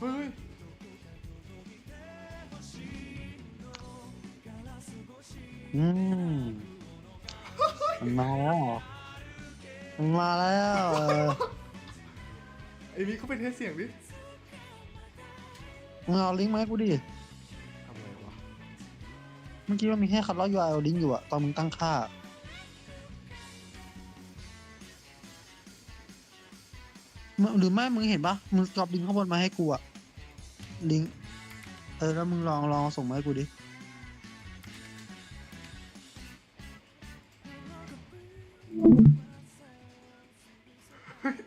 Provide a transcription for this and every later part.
เฮ้ยอืมมันมาแล้วมันมาแล้วเออไอ้มิกเขาไปเทสเสียงดิมึงเอาลิงก์มาให้กูดิ ทำไงวะเมื่อกี้มันมีแค่คัดลอก URL ลิงก์อยู่อะตอนมึงตั้งค่า มึงหรือไม่มึงเห็นปะมึงกรอบลิงก์ข้างบนมาให้กูอะ ลิงก์เออ แล้วมึงลองลองส่งมาให้กูดิ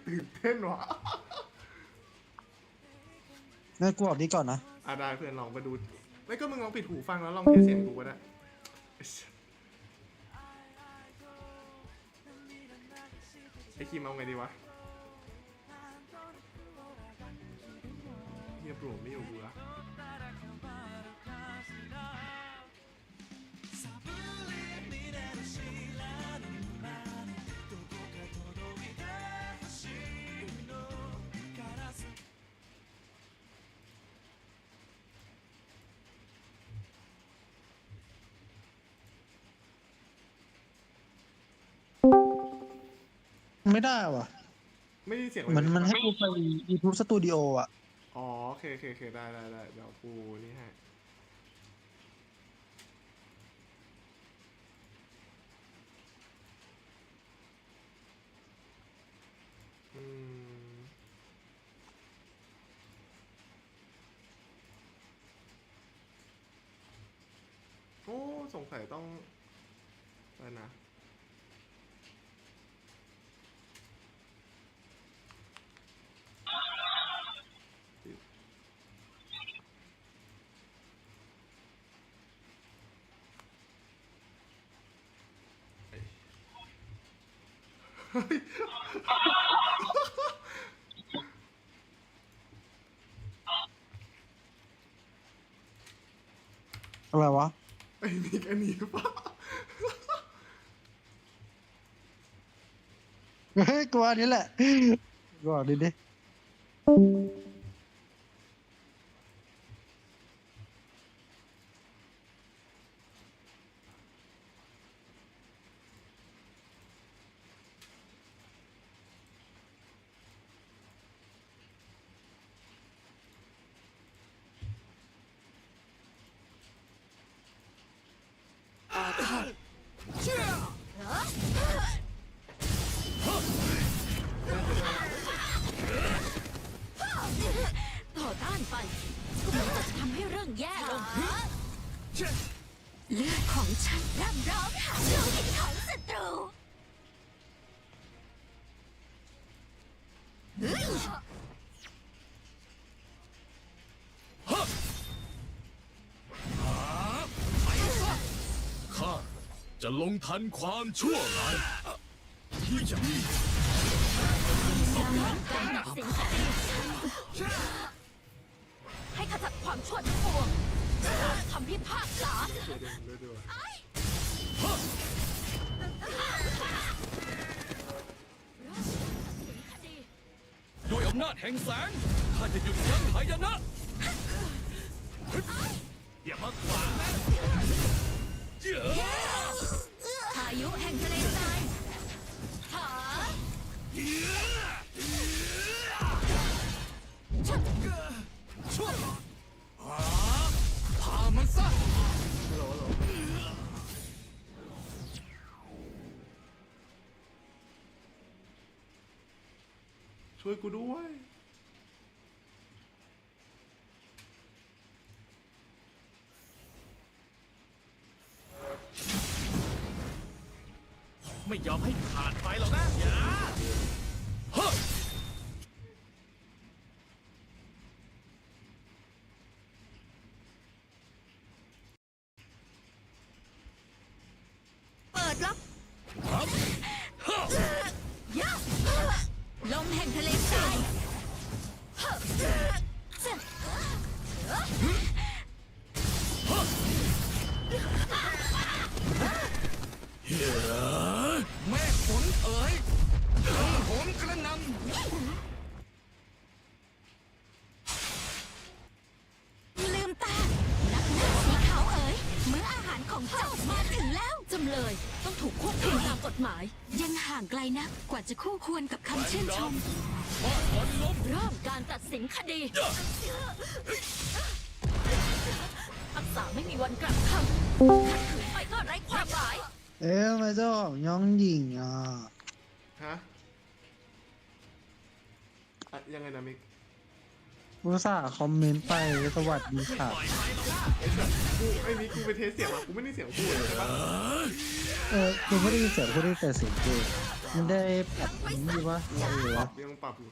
ตื่นเต้นวะงั้นกูออกนี้ก่อนนะอะได้เพื่อนลองไปดูไม่ก็มึงลองปิดหูฟังแล้วลองเทสเสียงกูก็ได้ไอ้คิมเอาไงดีวะ เงียบโปร่งไม่อยู่เบื่อไม่ได้ว่ะ ไม่ได้ยินเสียงมือนเลยมันให้กูไป YouTube Studio อะ อ๋อโอเคโอเคโอเคได้ได้ได้เดี๋ยวกูนี่ให้อืมโอ้สงสัยต้องอะไรนะ อะไรวะ ไอ้มิกอันนี้ปะเฮ้ยกูอันนี้แหละกูออกดิดิ ต่อต้านไปก็จะทำให้เรื่องแย่ลงเลือดของฉันร่ำร้องหาโลหิตของศัตรู จะลงทันความชั่วร้ายที่จะมีการตัดสินใจให้ขจัดความชั่วทั้งปวงคำพิพากษาเดี๋ยวเดี๋ยวเดี๋ยวเดี๋ยวคดีด้วยอำนาจแห่งแสงข้าจะหยุดยั้งหายนะอย่ามาขวางนะ ช่วยกูด้วย ไม่ยอมให้ผ่านไปหรอกนะอย่า เลย ต้องถูกควบคุมตามกฎหมาย ยังห่างไกลนะกว่าจะคู่ควรกับคำชื่นชมฟาดฟันล้มเริ่มการตัดสินคดีทักษะไม่มีวันกลับคำขัดขืนไปก็ไร้ความหมายเอ๊ะทำไมเจ้าของย่องหญิงอะฮะอะยังไงนะมิก อุตส่าห์คอมเมนต์ไปสวัสดีค่ะไอ้สัตว์กูไอ้นี่กูไปเทสเสียงมากูไม่ได้เสียงกูเลยใช่ปะเออกูไม่ได้ยินเสียงกูได้ยินแต่เสียงกูมันได้แบบนี้วะอะไรปรัวะบยังปรับอยู่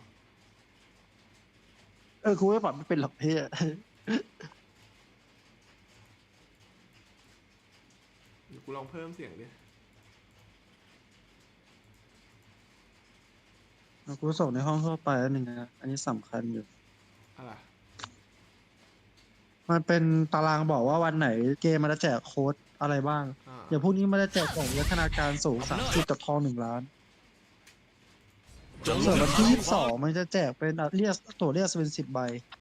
เออกูไม่ปรับไม่เป็นหรอกเพี่เดี๋ยวกูลองเพิ่มเสียงดิกูส่งในห้องทั่วไปแล้วหนึ่งนะอันนี้สำคัญอยู่ อะไรมันเป็นตารางบอกว่าวันไหนเกมมันจะแจกโค้ดอะไรบ้าง อ่าเดี๋ยวพรุ่งนี้มันจะแจกของวัฒนาการสูงสามจุดกับทองหนึ่งล้านจะลส่วนงวันทัที่นยี่สิบคสวาองมมันจะแจกเป็นอะเรียกตัวเรียกเป็นสิบใบ